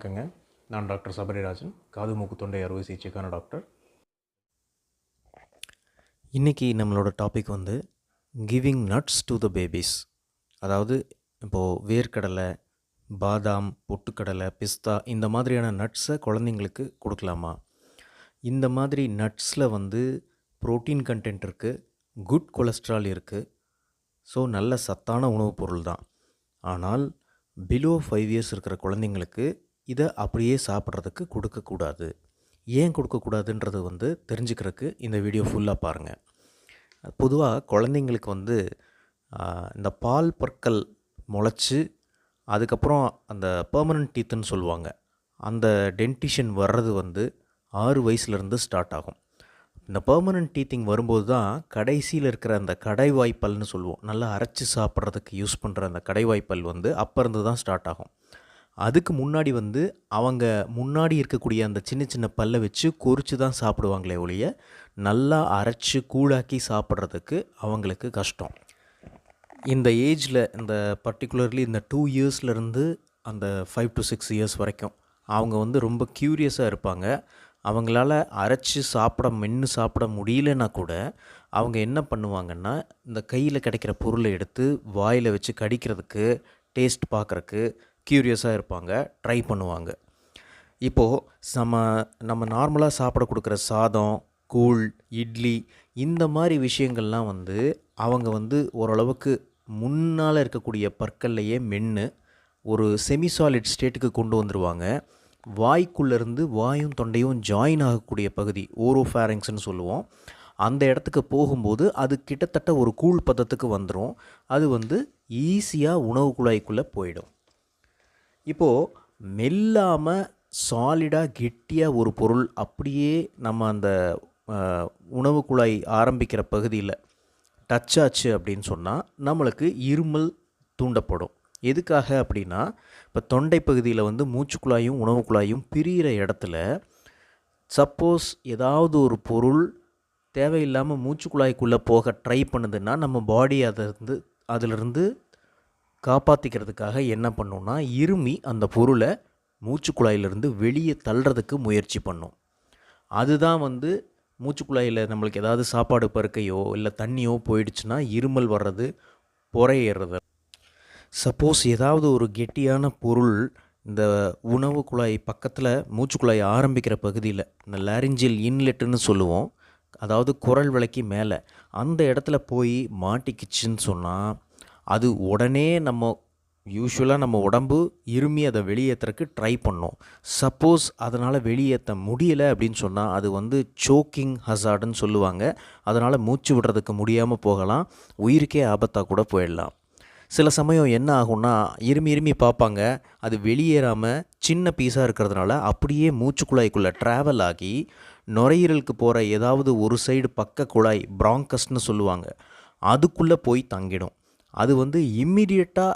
வணக்கங்க. நான் டாக்டர் சபரிராஜன். காது மூக்கு தொண்டை அறுவை சிகிச்சைக்கான டாக்டர். இன்றைக்கி நம்மளோட டாபிக் வந்து giving nuts to the babies அதாவது இப்போது வேர்க்கடலை பாதாம் பொட்டுக்கடலை பிஸ்தா இந்த மாதிரியான நட்ஸை குழந்தைங்களுக்கு கொடுக்கலாமா? இந்த மாதிரி நட்ஸில் வந்து புரோட்டீன் கண்டென்ட் இருக்குது குட் கொலஸ்ட்ரால் இருக்குது ஸோ நல்ல சத்தான உணவுப் பொருள் தான் ஆனால் பிலோ ஃபைவ் இயர்ஸ் இருக்கிற குழந்தைங்களுக்கு இதை அப்படியே சாப்பிட்றதுக்கு கொடுக்கக்கூடாது. ஏன் கொடுக்கக்கூடாதுன்றது வந்து தெரிஞ்சுக்கிறதுக்கு இந்த வீடியோ ஃபுல்லாக பாருங்கள் பொதுவாக குழந்தைங்களுக்கு வந்து இந்த பால் பற்கள் முளைச்சி அதுக்கப்புறம் அந்த பெர்மனன்ட் டீத்துன்னு சொல்லுவாங்க. அந்த டென்டிஷன் வர்றது வந்து ஆறு வயசுலேருந்து ஸ்டார்ட் ஆகும். இந்த பெர்மனன்ட் டீத்திங் வரும்போது தான் கடைசியில் இருக்கிற அந்த கடைவாய்ப்பல்னு சொல்லுவோம். நல்லா அரைச்சி சாப்பிட்றதுக்கு யூஸ் பண்ணுற அந்த கடைவாய்ப்பல் வந்து அப்போ இருந்து தான் ஸ்டார்ட் ஆகும். அதுக்கு முன்னாடி வந்து அவங்க முன்னாடி இருக்கக்கூடிய அந்த சின்ன சின்ன பல்லை வச்சு கொறிச்சு தான் சாப்பிடுவாங்களே ஒழிய நல்லா அரைச்சி கூழாக்கி சாப்பிட்றதுக்கு அவங்களுக்கு கஷ்டம். இந்த ஏஜில் இந்த பர்டிகுலர்லி இந்த டூ இயர்ஸ்லேருந்து அந்த ஃபைவ் டு சிக்ஸ் இயர்ஸ் வரைக்கும் அவங்க வந்து ரொம்ப க்யூரியஸாக இருப்பாங்க. அவங்களால அரைச்சி சாப்பிட மென்று சாப்பிட முடியலன்னா கூட அவங்க என்ன பண்ணுவாங்கன்னா இந்த கையில் கிடைக்கிற பொருளை எடுத்து வாயில் வச்சு கடிக்கிறதுக்கு டேஸ்ட் பார்க்குறக்கு க்யூரியஸாக இருப்பாங்க ட்ரை பண்ணுவாங்க. இப்போது நம்ம நம்ம நார்மலாக சாப்பிட கொடுக்குற சாதம் கூழ் இட்லி இந்த மாதிரி விஷயங்கள்லாம் வந்து அவங்க வந்து ஓரளவுக்கு முன்னால் இருக்கக்கூடிய பற்கள்லையே மென்று ஒரு செமிசாலிட் ஸ்டேட்டுக்கு கொண்டு வந்துடுவாங்க வாய்க்குள்ளேருந்து வாயும் தொண்டையும் ஜாயின் ஆகக்கூடிய பகுதி ஓரோஃபேரிங்ஸ்னு சொல்லுவோம். அந்த இடத்துக்கு போகும்போது அது கிட்டத்தட்ட ஒரு கூழ் பதத்துக்கு வந்துடும் அது வந்து ஈஸியாக உணவு குழாய்க்குள்ளே போயிடும். இப்போது மெல்லாமல் சாலிடாக கெட்டியாக ஒரு பொருள் அப்படியே நம்ம அந்த உணவு குழாய் ஆரம்பிக்கிற பகுதியில் டச் ஆச்சு அப்படின்னு சொன்னால் நம்மளுக்கு இருமல் தூண்டப்படும். எதுக்காக அப்படின்னா இப்போ தொண்டை பகுதியில் வந்து மூச்சுக்குழாயும் உணவு குழாயும் பிரிகிற இடத்துல சப்போஸ் ஏதாவது ஒரு பொருள் தேவையில்லாமல் மூச்சுக்குழாய்க்குள்ளே போக ட்ரை பண்ணுதுன்னா நம்ம பாடி அதை இருந்து அதிலிருந்து காப்பாற்றிக்கிறதுக்காக என்ன பண்ணும்னா இருமி அந்த பொருளை மூச்சுக்குழாயிலிருந்து வெளியே தள்ளுறதுக்கு முயற்சி பண்ணும். அதுதான் வந்து மூச்சுக்குழாயில் நம்மளுக்கு ஏதாவது சாப்பாடு பருக்கையோ இல்லை தண்ணியோ போயிடுச்சுன்னா இருமல் வர்றது புறையேறது. சப்போஸ் ஏதாவது ஒரு கெட்டியான பொருள் இந்த உணவு குழாய் பக்கத்தில் மூச்சுக்குழாய் ஆரம்பிக்கிற பகுதியில் இந்த லாரிஞ்சில் இன்லெட்டுன்னு சொல்லுவோம் அதாவது குரல் விளக்கி மேலே அந்த இடத்துல போய் மாட்டிக்கிச்சுன்னு சொன்னால் அது உடனே நம்ம யூஸ்வலாக நம்ம உடம்பு இருமி அதை வெளியேற்றுறக்கு ட்ரை பண்ணோம். சப்போஸ் அதனால் வெளியேற்ற முடியலை அப்படின்னு சொன்னால் அது வந்து சோக்கிங் ஹசார்டுன்னு சொல்லுவாங்க. அதனால் மூச்சு விடுறதுக்கு முடியாமல் போகலாம். உயிருக்கே ஆபத்தாக கூட போயிடலாம். சில சமயம் என்ன ஆகும்னா இருமி இருமி பார்ப்பாங்க. அது வெளியேறாமல் சின்ன பீஸாக இருக்கிறதுனால அப்படியே மூச்சு குழாய்க்குள்ளே ட்ராவல் ஆகி நுரையீரலுக்கு போகிற ஏதாவது ஒரு சைடு பக்க குழாய் பிராங்கஸ்னு சொல்லுவாங்க. அதுக்குள்ளே போய் தங்கிடும். அது வந்து இம்மிடியட்டாக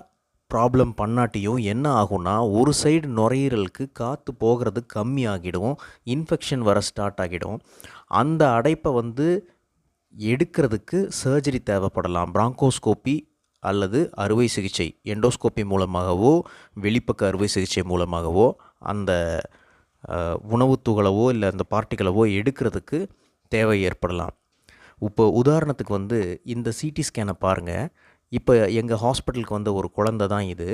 ப்ராப்ளம் பண்ணாட்டியும் என்ன ஆகும்னா ஒரு சைடு நுரையீரலுக்கு காற்று போகிறது கம்மியாகிடும் இன்ஃபெக்ஷன் வர ஸ்டார்ட் ஆகிடும். அந்த அடைப்பை வந்து எடுக்கிறதுக்கு சர்ஜரி தேவைப்படலாம். பிராங்கோஸ்கோப்பி அல்லது அறுவை சிகிச்சை எண்டோஸ்கோப்பி மூலமாகவோ வெளிப்பக்க அறுவை சிகிச்சை மூலமாகவோ அந்த உணவு துகளவோ இல்லை அந்த பார்ட்டிகளவோ எடுக்கிறதுக்கு தேவை ஏற்படலாம். இப்போ உதாரணத்துக்கு வந்து இந்த சிடி ஸ்கேனை பாருங்கள் இப்போ எங்கள் ஹாஸ்பிட்டலுக்கு வந்த ஒரு குழந்தை தான் இது.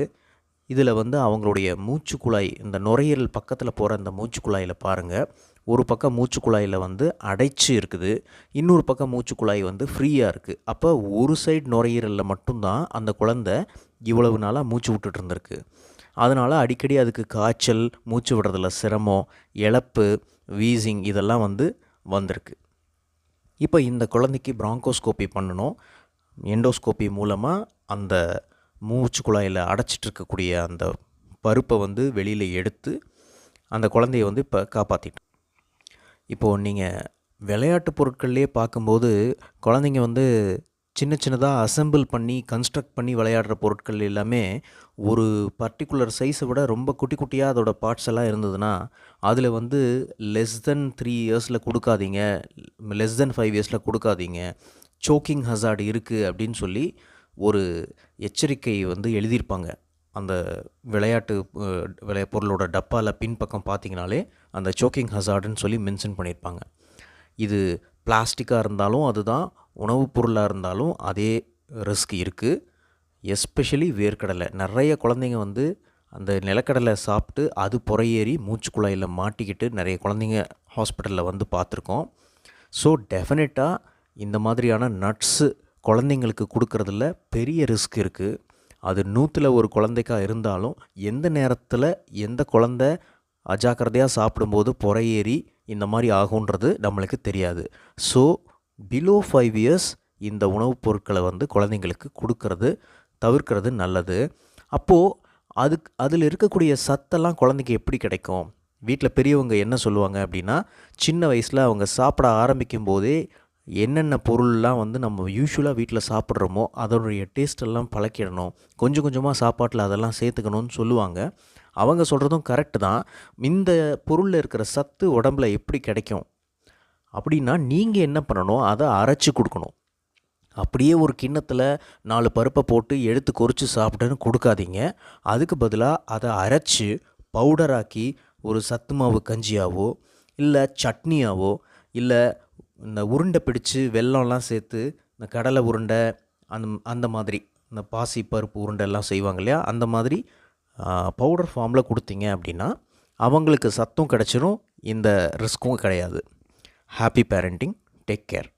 இதில் வந்து அவங்களுடைய மூச்சுக்குழாய் இந்த நுரையீரல் பக்கத்தில் போகிற இந்த மூச்சுக்குழாயில் பாருங்கள் ஒரு பக்கம் மூச்சுக்குழாயில் வந்து அடைச்சு இருக்குது. இன்னொரு பக்கம் மூச்சுக்குழாய் வந்து ஃப்ரீயாக இருக்குது அப்போ ஒரு சைடு நுரையீரலில் மட்டும்தான் அந்த குழந்தை இவ்வளவு நாளாக மூச்சு விட்டுட்டு இருந்திருக்கு. அதனால் அடிக்கடி அதுக்கு காய்ச்சல் மூச்சு விடுறதுல சிரமம் இழப்பு வீசிங் இதெல்லாம் வந்து வந்திருக்கு. இப்போ இந்த குழந்தைக்கு பிராங்கோஸ்கோப்பி பண்ணணும். எண்டோஸ்கோப்பி மூலமாக அந்த மூச்சு குழாயில் அடைச்சிட்டு இருக்கக்கூடிய அந்த பருப்பை வந்து வெளியில் எடுத்து அந்த குழந்தைய வந்து இப்போ காப்பாற்றிட்டோம் இப்போது நீங்கள் விளையாட்டு பொருட்கள்லேயே பார்க்கும்போது குழந்தைங்க வந்து சின்ன சின்னதாக அசெம்பிள் பண்ணி கன்ஸ்ட்ரக்ட் பண்ணி விளையாடுற பொருட்கள் எல்லாமே ஒரு பர்டிகுலர் சைஸை விட ரொம்ப குட்டி குட்டியாக அதோட பார்ட்ஸ் எல்லாம் இருந்ததுன்னா அதில் வந்து லெஸ் தென் த்ரீ இயர்ஸில் கொடுக்காதீங்க. லெஸ் தென் ஃபைவ் இயர்ஸில் கொடுக்காதீங்க. சோக்கிங் ஹசார்டு இருக்குது அப்படின்னு சொல்லி ஒரு எச்சரிக்கை வந்து எழுதியிருப்பாங்க. அந்த விளையாட்டு விளை விளைய பொருளோட டப்பாவில் பின்பக்கம் பார்த்தீங்கனாலே அந்த சோக்கிங் ஹசார்டுன்னு சொல்லி மென்ஷன் பண்ணியிருப்பாங்க. இது பிளாஸ்டிக்காக இருந்தாலும் அதுதான் உணவுப் பொருளாக இருந்தாலும் அதே ரிஸ்க் இருக்குது எஸ்பெஷலி வேர்க்கடலை. நிறைய குழந்தைங்க வந்து அந்த நிலக்கடலை சாப்பிட்டு அது புறையேறி மூச்சு குழாயில் மாட்டிக்கிட்டு நிறைய குழந்தைங்க ஹாஸ்பிட்டலில் வந்து பார்த்துருக்கோம். ஸோ டெஃபினட்டாக இந்த மாதிரியான நட்ஸு குழந்தைங்களுக்கு கொடுக்குறதுல பெரிய ரிஸ்க் இருக்குது அது நூற்றில் ஒரு குழந்தைக்கா இருந்தாலும் எந்த நேரத்தில் எந்த குழந்த அஜாக்கிரதையாக சாப்பிடும்போது புறையேறி இந்த மாதிரி ஆகுன்றது நம்மளுக்கு தெரியாது. ஸோ பிலோ ஃபைவ் இயர்ஸ் இந்த உணவுப் பொருட்களை வந்து குழந்தைங்களுக்கு கொடுக்கறது தவிர்க்கிறது நல்லது. அப்போது அதுக்கு அதில் இருக்கக்கூடிய சத்தெல்லாம் குழந்தைக்கு எப்படி கிடைக்கும்? வீட்டில் பெரியவங்க என்ன சொல்லுவாங்க அப்படின்னா சின்ன வயசில் அவங்க சாப்பிட ஆரம்பிக்கும் போதே என்னென்ன பொருள்லாம் வந்து நம்ம யூஸ்வலாக வீட்டில் சாப்பிட்றோமோ அதனுடைய டேஸ்ட்டெல்லாம் பழக்கிடணும். கொஞ்சம் கொஞ்சமாக சாப்பாட்டில் அதெல்லாம் சேர்த்துக்கணும்னு சொல்லுவாங்க. அவங்க சொல்கிறதும் கரெக்டு தான். இந்த பொருளில் இருக்கிற சத்து உடம்புல எப்படி கிடைக்கும்? அப்படின்னா நீங்கள் என்ன பண்ணணும்? அதை அரைச்சி கொடுக்கணும். அப்படியே ஒரு கிண்ணத்தில் நாலு பருப்பை போட்டு எடுத்து கொறித்து சாப்பிட்டுன்னு கொடுக்காதீங்க. அதுக்கு பதிலாக அதை அரைச்சி பவுடராக்கி ஒரு சத்து மாவு கஞ்சியாவோ இல்லை சட்னியாவோ இல்லை இந்த உருண்டை பிடிச்சு வெல்லம்லாம் சேர்த்து இந்த கடலை உருண்டை அந்த அந்த மாதிரி இந்த பாசி பருப்பு உருண்டை எல்லாம் செய்வாங்க இல்லையா? அந்த மாதிரி பவுடர் ஃபார்மில் கொடுத்தீங்க அப்படின்னா அவங்களுக்கு சத்தும் கிடச்சிரும் இந்த ரிஸ்க்கும் கிடையாது. Happy parenting take care